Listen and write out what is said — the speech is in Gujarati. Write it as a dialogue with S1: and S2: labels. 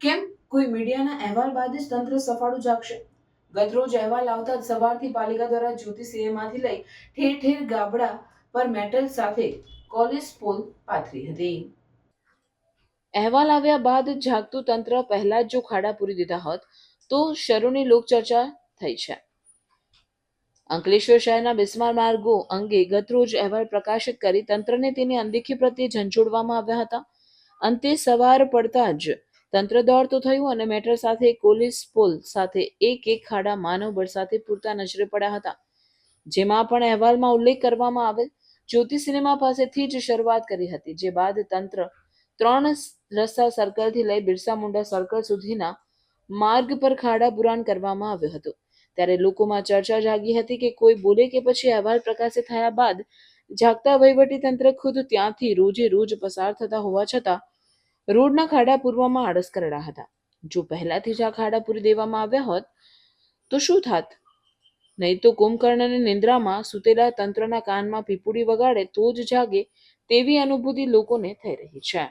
S1: કેમ? કોઈ મીડિયાના અહેવાલ બાદ જ તંત્ર સફાળું જાગશે. ગતરોજ અહેવાલ આવતા જ સવારથી પાલિકા દ્વારા જ્યોતિ સિનેમાથી લઈ ઠેર ઠેર ગાબડા પર મેટલ સાથે કોલેજ પોલ પાથરી હતી. અહેવાલ આવ્યા બાદ જાગતું તંત્ર પહેલા જ જો ખાડા પૂરી દીધા હોત, તો શરૂની લોકચર્ચા થઈ છે. અંકલેશ્વર શહેરના બિસ્માર માર્ગો અંગે ગતરોજ અહેવાલ પ્રકાશિત કરી તંત્રને તેની અનદેખી પ્રત્યે ઝંઝોડવામાં આવ્યા હતા. અંતે સવાર પડતા જ તંત્ર દોડતું થયું અને મેટર સાથે કોલિસ પોલ સાથે એક એક ખાડા માનવ સાથે પૂરતા નજરે પડ્યા હતા. જેમાં પણ અહેવાલમાં ઉલ્લેખ કરવામાં આવેલ, જ્યોતિ સિનેમા પાસેથી જ શરૂઆત કરી હતી, જે બાદ તંત્ર ત્રણ રસ્તા સર્કલથી લઈ બિરસા મુંડા સર્કલ સુધીના માર્ગ પર ખાડા પુરાણ કરવામાં આવ્યો હતો. ત્યારે લોકોમાં ચર્ચા જાગી હતી કે કોઈ બોલે કે પછી અહેવાલ પ્રકાશિત થયા બાદ જાગતા વહીવટી તંત્ર ખુદ ત્યાંથી રોજે રોજ પસાર થતા હોવા છતાં રોડના ખાડા પૂરવામાં આળસ કરડા હતા. જો પહેલાથી જ આ ખાડા પૂરી દેવામાં આવ્યા હોત, તો શું થાત? નહીં તો કુંભકર્ણને નિંદ્રામાં સૂતેલા તંત્રના કાનમાં પીપુડી વગાડે તો જ જાગે તેવી અનુભૂતિ લોકોને થઈ રહી છે.